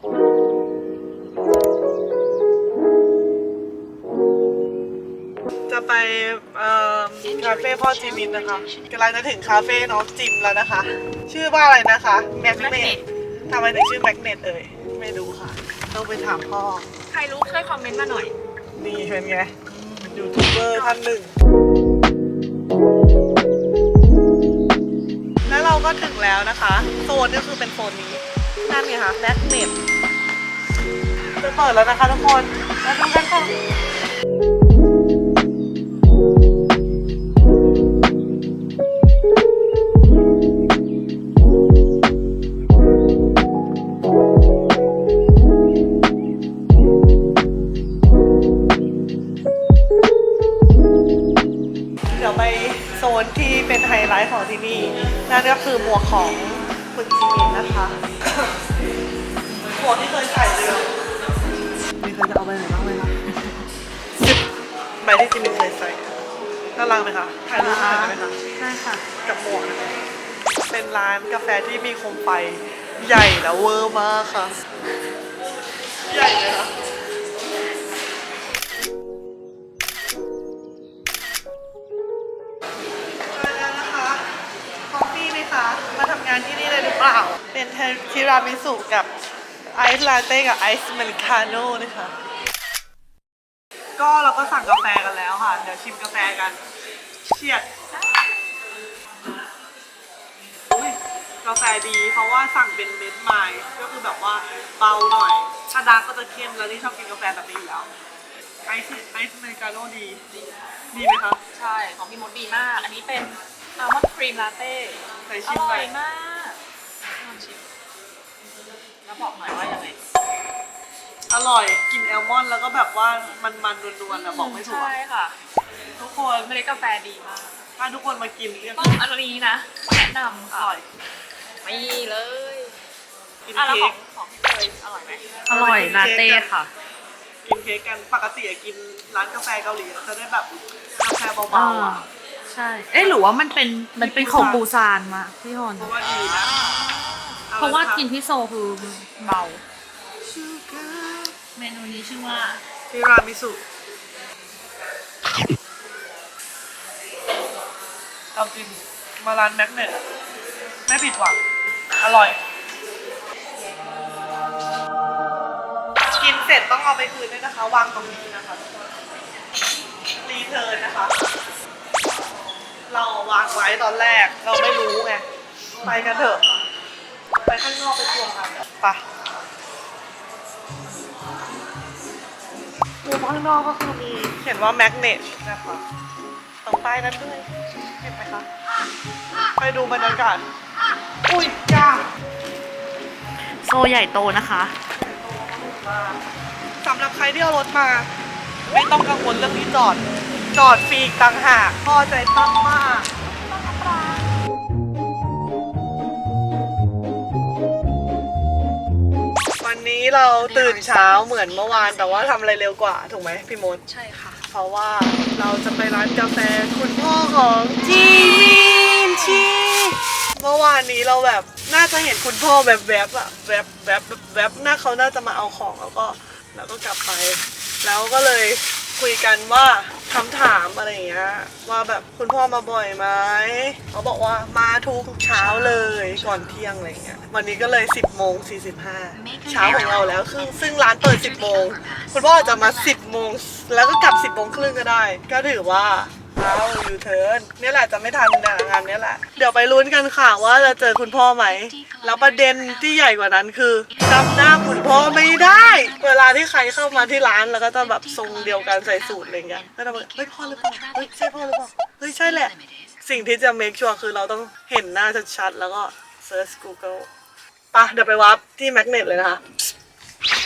จะไปเอ่อคาเฟ่พ่อจิมินนะคะกำลังจะถึงคาเฟ่น้องจิมแล้วนะคะ ชื่อว่าอะไรนะคะแมกเนต Magnet ทำไมถึงชื่อแมกเนตเอ่ยไม่รู้ค่ะ ต้องไปถามพ่อ ใครรู้ช่วยคอมเมนต์มาหน่อย นี่เป็นไงยูทูบเบอร์ท่านหนึ่ง แล้วเราก็ถึงแล้วนะคะ โซนก็คือเป็นโซนนี้ นั่นไงคะแมกเนตจะเปิดแล้วนะคะทุกคนมาดูกันค่ะ ใส่น่ารักไหมคะถ่ายรูปหน่อยได้ไหมคะได้ค่ะ กับหมวกนะคะเป็นร้านกาแฟที่มีโคมไฟใหญ่และเวอร์มากค่ะ ใหญ่เลยค่ะมาแล้วนะคะคอฟฟี่ไหมคะมาทำงานที่นี่เลยหรือเปล่า เป็นทีรามิสุกับไอซ์ลาเต้กับไอซ์อเมริกาโน่นะคะ ก็เราก็สั่งกาแฟกันแล้วค่ะ เดี๋ยวชิมกาแฟกันเชียดอุ๊ยกาแฟดีเพราะว่าสั่งเป็นเม็ดไม้ก็คือแบบว่าเบาหน่อยถ้าดาร์กก็จะเข้มแล้วนี่ชอบกินกาแฟแบบนี้อยู่แล้วไอซ์ไอซ์อเมริกาโน่ดีดีไหมคะใช่ ของพี่มดดีมาก อันนี้เป็นอัลมอนด์ครีมลาเต้ใส่อชิมร่ไปอยมากลองชิมแล้วบอกหน่อยว่ายังไง อร่อยกลินแอลมอนด์แล้วก็แบบว่ามันมันๆนวลๆอะบอกไม่ถูกใช่อะค่ะ ทุกคนเมล็ดกาแฟดีมากถ้าทุกคนมากินเนี่ยต้องอันนี้นะแนะนำอค่ะร่อยไม่เลยกินอะแล้วเค้ขอกงของพี่เตยอร่อยไหมอร่อยลาเต้ค่ะ กินเค้กกันปกติอะกินร้านกาแฟเกาหลีอะจะได้แบบกาแฟเบาอ่าๆอะใช่ เอ๊ะหรือว่ามันเป็นมันเป็นของปูซานมาพี่ฮอนเพราะว่าดีนะอเพราะว่าลยคกินที่โซลคือเบา เมนูนี้ชื่อว่าทีรามิสุเอาจริงมาร้านแม็กเนตไม่ผิดหวังอร่อย กินเสร็จต้องเอาไปคืนด้วยนะคะ วางตรงนี้นะคะรีเทิร์นนะคะ เราวางไว้ตอนแรก เราไม่รู้ไง ไปกันเถอะ ไปข้างนอกไปทวงกันไป มุมข้างนอกก็คือมีเขียนว่าแมกเนตนะคะตรงป้ายนั้นด้วยเห็นไหมคะ ไปดูบรรยากาศ อุ้ยจ้าโซใหญ่โตนะคะสำหรับใครที่เอารถมา ไม่ต้องกังวลเรื่องที่จอด จอดฟรีอีกต่างหากพ่อใจตั้งมาก เราตื่นเช้าเหมือนเมื่อวานแต่ว่าทำอะไรเร็วกว่าถูกไหมพี่มด ใช่ค่ะ เพราะว่าเราจะไปร้านกาแฟคุณพ่อของจีมินชีเมื่อวานนี้เราแบบน่าจะเห็นคุณพ่อแบบแวบๆอะแวบแวบแวบๆน่าเขาน่าจะมาเอาของแล้วก็แล้วก็กลับไป แล้วก็เลยคุยกันว่า คำถามอะไรอย่างเงี้ยว่าแบบคุณพ่อมาบ่อยไหมเขาบอกว่ามาทุกเช้าเลยก่อนเที่ยงอะไรอย่างเงี้ยวันนี้ก็เลย 10โมง45เช้าของเราแล้วซึ่งซึ่งร้านเปิด 10โมงคุณพ่ออาจจะมา 10โมงแล้วก็กลับ 10โมงครึ่งก็ได้ ก็ถือว่า เราอยู่เทิร์นเนี่ยแหละจะไม่ทันนะงานเนี้ยแหละ เดี๋ยวไปลุ้นกันค่ะว่าจะเจอคุณพ่อไหม แล้วประเด็นที่ใหญ่กว่านั้นคือจำหน้าคุณพ่อไม่ได้ เวลาที่ใครเข้ามาที่ร้านแล้วก็จะแบบทรงเดียวกันใส่สูตรอะไรเงี้ยก็จะแบบเฮ้ยพ่อหรือเปล่าเฮ้ยใช่พ่อหรือเปล่าเฮ้ยใช่แหละ สิ่งที่จะ make sure คือเราต้องเห็นหน้าชัดๆแล้วก็ search Google ปะเดี๋ยวไปวับที่แมกเนตเลยนะคะ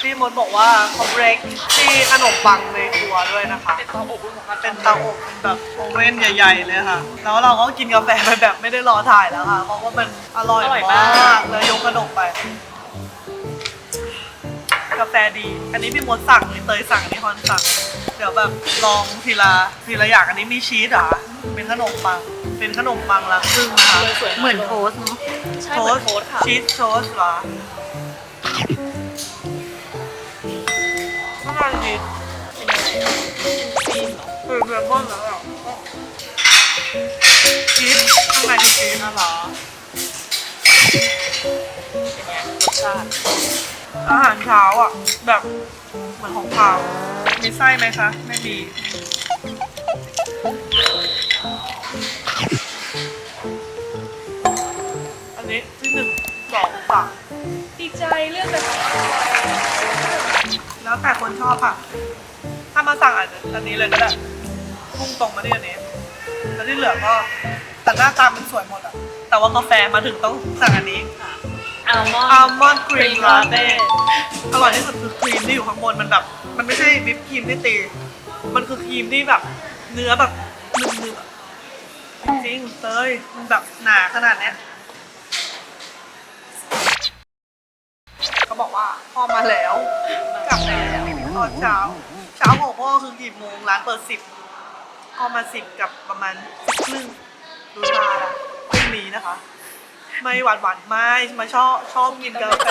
พี่มดบอกว่าเขาเบรกที่ขนมปังใน ครัวด้วยนะคะ เป็นเตาอบของมันเป็นเตาอบเป็นแบบโอเว่นใหญ่ ๆ เลยค่ะ แล้วเราก็กินกาแฟไปแบบไม่ได้รอถ่ายแล้วค่ะ เพราะว่ามันอร่อยมากเลยยกขนมไป กาแฟดี อันนี้พี่มดสั่งนี่เตยสั่งนี่ฮอนสั่ง เดี๋ยวแบบลองทีละทีละอย่างอันนี้มีชีสเหรอเป็นขนมปัง เป็นขนมปังละครึ่งนะคะสวยๆเหมือนโทสต์เนาะใช่เหมือนโทสต์ค่ะชีสโทสต์เหรอน้ำมั คือเบคอนแล้วอะชีสข้างในคือชีสน่าเหรอเป็นไงรสชาติอาหารเช้าอะ แบบเหมือนของขาวมีไส้ไหมคะ ไม่มีอันนี้ที่หนึ่งสองสามดีใจเรื่องแบบแล้วแต่คนชอบค่ะ ถ้ามาสั่งอันอันนี้เลยก็ได้พุ่งตรงมาที่อันนี้แล้วที่เหลือก็แต่หน้าตามันสวยหมดอะแต่ว่ากาแฟมาถึงต้องสั่งอันนี้อัลมอนอัลมอนด์ครีมลาเต้ latte อร่อยที่สุดคือครีมที่อยู่ข้างบนมันแบบ มันไม่ใช่วิปครีมที่ตี มันคือครีมที่แบบ เนื้อแบบหนึบๆอะจริงๆเตยมันแบบหนาขนาดเนี้ยเขาบอกว่าพ่อมาแล้วกลับแล้วตอนเช้า เช้าของพ่อคือกี่โมงร้านเปิดสิบพ่อมาสิบกับประมาณสิบครึ่งดูชาละไม่มีนะคะ ไม่หวานหวานๆไม่มาชอบชอบกินกาแฟ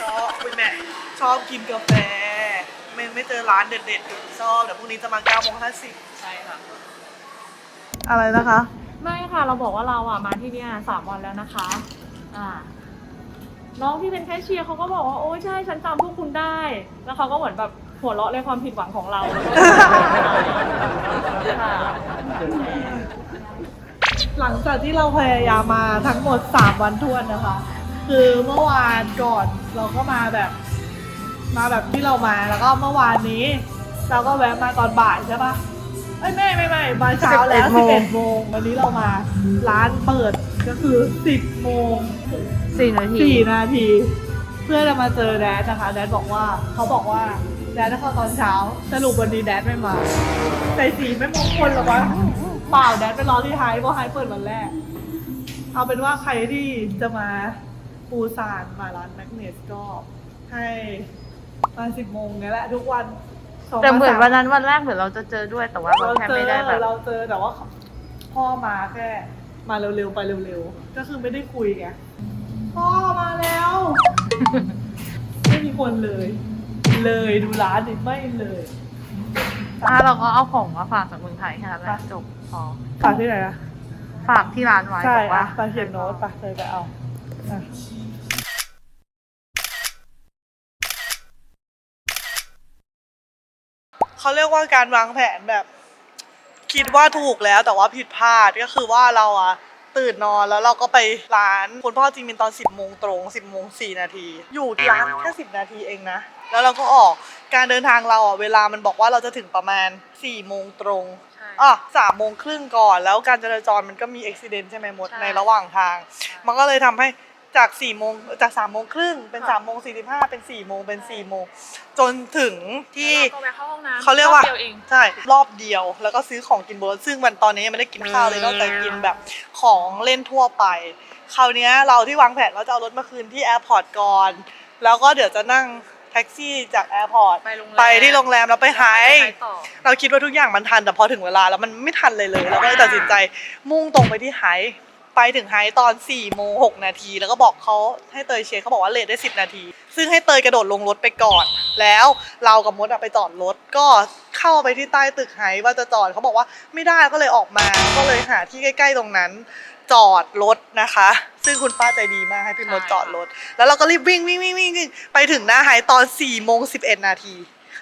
ชอบคุณแม่ชอบกินกาแฟ ไม่ไม่เจอร้านเด็ดๆถึงชอบเดี๋ยวพรุ่งนี้จะมาเก้าโมงห้าสิบใช่ค่ะ อะไรนะคะ ไม่ค่ะเราบอกว่าเราอะมาที่เนี่ยสามวันแล้วนะคะ อ่าน้องที่เป็นแคชเชียร์เขาก็บอกว่าโอ้ใช่ฉันจำพวกคุณได้ แล้วเขาก็เหมือนแบบ หัวเราะในความผิดหวังของเราค่ะ หลังจากที่เราพยายามมาทั้งหมด 3 วันทวนนะคะ คือเมื่อวานก่อนเราก็มาแบบ มาแบบที่เรามาแล้วก็เมื่อวานนี้ เราก็แวะมาตอนบ่ายใช่ปะเอ้ยไม่ไม่ไม่มาเช้าแล้ว11โมง 11โมงวันนี้เรามา ร้านเปิดก็คือ 10โมง สี่นาที4นาที เพื่อจะมาเจอแดดนะคะแดดบอกว่าเขาบอกว่า แดดจะเข้าตอนเช้า สรุปวันนี้แดดไม่มาใส่สีไม่มงคลหรอวะเปล่าแดดไปรอที่ไฮเพราะไฮเปิดวันแรก เอาเป็นว่าใครที่จะมาปูซานมาร้านแมกเนสก็ให้มาสิบโมงเนี่ยแหละทุกวันสงแต่เหมือนสาวันนั้นวันแรกเหมือนเราจะเจอด้วยแต่ว่าเราเราแค่เจไม่อได้แบบเราเจอแต่ว่าพ่อมาแค่มาเร็วๆไปเร็วๆก็คือไม่ได้คุยไงพ่อมาแล้ว ไม่มีคนเลย เลย ดูร้านดิไม่เลยอะเราก็เอาของมาฝากจากเมืองไทยแค่นั้นแหละจบพอฝากที่ไหนอะฝากที่ร้านไว้ใช่บอกว่า อะไปเขียนโน้ตไปเลยไปเอาอะเขาเรียกว่าการวางแผนแบบ คิดว่าถูกแล้วแต่ว่าผิดพลาดก็คือว่าเราอะ ตื่นนอนแล้วเราก็ไปร้านคุณพ่อจิมินตอน 10โมงตรง 10โมง4นาที อยู่ที่ร้านแค่10นาทีเองนะ แล้วเราก็ออกการเดินทางเราอะเวลามันบอกว่าเราจะถึงประมาณ4โมงตรงใช่อะสามโมงครึ่งก่อน แล้วการจราจรมันก็มีอุบิเหตุใช่ไหมมดใช่ในระหว่างทาง มันก็เลยทำให้ จาก4ี่โมงจาก3ามโมงครึ่งเป็นค่ะ3ามโมงสี่สิบห้าเป็น4ี่โมงเป็น4ี่โมงจนถึงที่เราก็แวะเข้าห้องน้ำเขาเรียกว่าอบดีวเองใช่รอบเดียวแล้วก็ซื้อของกินบนรถซึ่งวันตอนนี้ยังไม่ได้กินข้าวเลยนอกจากกินแบบของเล่นทั่วไป คราวเนี้ยเราที่วางแผนว่าจะเอารถมาคืนที่แอร์พอร์ตก่อนแล้วก็เดี๋ยวจะนั่งแท็กซี่จากแอร์พอร์ตไปโรงแรมไปที่โรงแรมแล้วไปไฮไปต่อ เราคิดว่าทุกอย่างมันทันแต่พอถึงเวลาแล้วมันไม่ทันเลยเลยเราก็เลยตัดสินใจมุ่งตรงไปที่ไฮ ไปถึงไฮตอน4ี่โมงหนาที แล้วก็บอกเขาให้เตยเช็คเขาบอกว่าเลทได้ 10 นาที ซึ่งให้เตยกระโดดลงรถไปก่อน แล้วเรากับมดอะไปจอดรถก็เข้าไปที่ใต้ตึกไฮว่าจะจอดเขาบอกว่าไม่ได้ก็เลยออกมาก็เลยหาที่ใกล้ ๆ ตรงนั้น จอดรถนะคะ ซึ่งคุณป้าใจดีมากให้พี่มดใช่จอดรถแล้วเราก็รีบวิ่งวิ่งวิ่งวิ่งวิ่งไปถึงหน้าไฮตอน4ี่โมงสินาที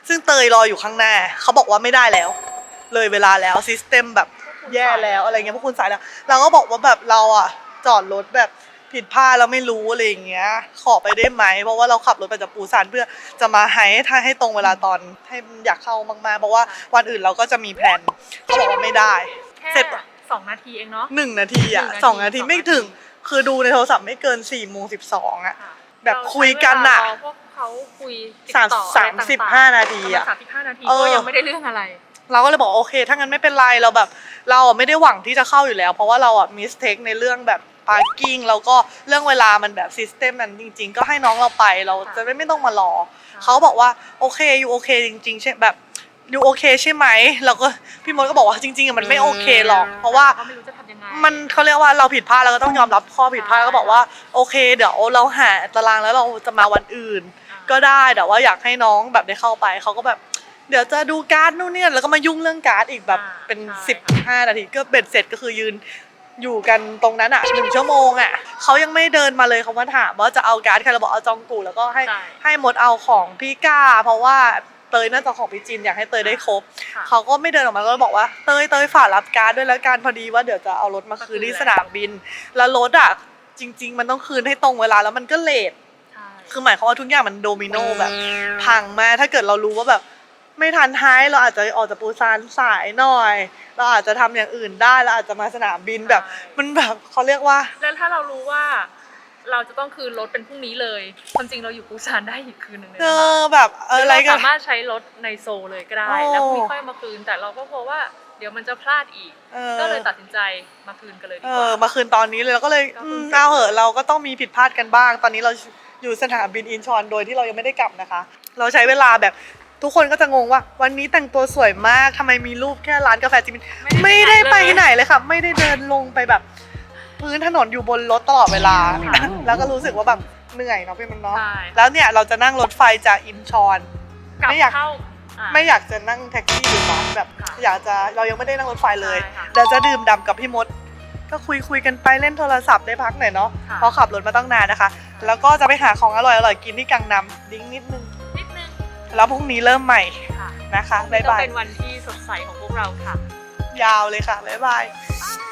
ซึ่งเตยรออยู่ข้างหน้าเขาบอกว่าไม่ได้แล้ว เลยเวลาแล้วซิสเต็มแบบ แย่แล้วอะไรเงี้ยพวกคุณสายแล้ว เราก็บอกว่าแบบเราอะ จอดรถแบบผิดพลาดแล้วไม่รู้อะไรอย่างเงี้ย ขอไปได้ไหม เพราะว่าเราขับรถไปจากปูซานเพื่อจะมาให้ถ้าให้ตรงเวลาตอนให้อยากเข้ามากๆ เพราะว่าวันอื่นเราก็จะมีแพลนเขาบอกว่าไม่ได้แค่เสร็จสองนาทีเองเนาะหนึ่งนาทีอะหนึ่งนาทีสองนาทีสองไม่นาทีถึง คือดูในโทรศัพท์ไม่เกินสี่โมงสิบสองอะค่ะแบบคุยกันอะเราใช้เวลารพวกเขาคุยติดสามต่อสามสิบห้านาทีอะสามสิบห้านาทีเออก็ยังไม่ได้เรื่องอะไร เราก็เลยบอกโอเค ถ้างั้นไม่เป็นไรเราแบบ เราอะไม่ได้หวังที่จะเข้าอยู่แล้ว เพราะว่าเราอะมิสเทคในเรื่องแบบพาร์กิ้งแล้วก็เรื่องเวลามันแบบซิสเต็มนั้นจริง ๆ ก็ให้น้องเราไปเราจะไม่ไม่ต้องมารอค่ะเขาบอกว่าโอเคอยู่โอเคจริง ๆ ใช่แบบอยู่โอเคใช่ไหมเราก็พี่มดก็บอกว่าจริงๆอะมันไม่โอเคหรอก เพราะว่าก็ไม่รู้จะทำยังไงมันเขาเรียกว่าเราผิดพลาดเราก็ต้องยอมรับข้อผิดพลาดแล้วก็บอกว่าโอเค เดี๋ยวเราหาตารางแล้วเราจะมาวันอื่น ก็ได้แต่ว่าอยากให้น้องแบบได้เข้าไปเขาก็แบบ เดี๋ยวจะดูการ์ดนู่นเนี่ยแล้วก็มายุ่งเรื่องการ์ดอีกแบบอ่าเป็น ใช่สิบห้านาทีก็เบ็ดเสร็จก็คือยืนอยู่กันตรงนั้นอะหนึ่งชั่วโมงอะเขายังไม่เดินมาเลยเขามาถามว่าจะเอาการ์ดใครเราบอกเอาจองกูแล้วก็ให้ใช่ ให้มดเอาของพี่ก้า เพราะว่าเตยน่าจะของพี่จินอยากให้เตยได้ครบ ค่ะเขาก็ไม่เดินออกมาก็บอกว่าเตยเตยฝากรับการ์ดด้วยแล้วกันพอดีว่าเดี๋ยวจะเอารถมาคืนที่สนามบิน แล้วรถอะจริง ๆ มันต้องคืนให้ตรงเวลาแล้วมันก็เลท ใช่ คือหมายความว่าทุกอย่างมันโดมิโนแบบ พังมากถ้าเกิดเรารู้ว่าแบบ ไม่ทันท้ายเราอาจจะออกจากปูซานสายหน่อย เราอาจจะทำอย่างอื่นได้เราอาจจะมาสนามบินแบบ มันแบบเขาเรียกว่า แล้วถ้าเรารู้ว่า เราจะต้องคืนรถเป็นพรุ่งนี้เลยความจริงเราอยู่ปูซานได้อีกคืนหนึ่งเลยเอนะคะอแบบเอออะไรเรากัน สามารถใช้รถในโซลเลยก็ได้โอ้แล้วพรุ่งนี้ค่อยมาคืน แต่เราก็กลัวว่าเดี๋ยวมันจะพลาดอีกเออ ก็เลยตัดสินใจมาคืนกันเลยดีเอกว่าอมาคืนตอนนี้เลยเราก็เลยก็อืเพิ่งมเสร็จเอาเหอะเราก็ต้องมีผิดพลาดกันบ้าง ตอนนี้เราอยู่สนามบินอินชอนโดยที่เรายังไม่ได้กลับนะคะ เราใช้เวลาแบบ ทุกคนก็จะงงว่า วันนี้แต่งตัวสวยมากทำไมมีรูปแค่ร้านกาแฟจิมมินไม่ได้ไปไหนเลยค่ะ ไม่ได้เดินลงไปแบบ พื้นถนนอยู่บนรถตลอดเวลา แล้วก็รู้สึกว่าแบบเหนื่อยเนาะพี่มันเนาะใช่ แล้วเนี่ยเราจะนั่งรถไฟจากอินชอน กลับไม่อยาก เข้าอะ ไม่อยากจะนั่งแท็กซี่หรือบัสแบบ ค่ะอยากจะเรายังไม่ได้นั่งรถไฟเลยใช่ค่ะเดี๋ยวจะดื่มด่ำกับพี่มด ก็คุยคุยกันไปเล่นโทรศัพท์ได้พักหน่อยเนาะค่ะ เพราะขับรถมาตั้งนานนะคะ แล้วก็จะไปหาของอร่อยอร่อยๆกินที่กังนำดิ้งนิดนึงนิดนึง แล้วพรุ่งนี้เริ่มใหม่ค่ะนะคะ บ๊ายก็บาย เป็นวันที่สดใสของพวกเราค่ะ ยาวเลยค่ะ บ๊ายบายบาย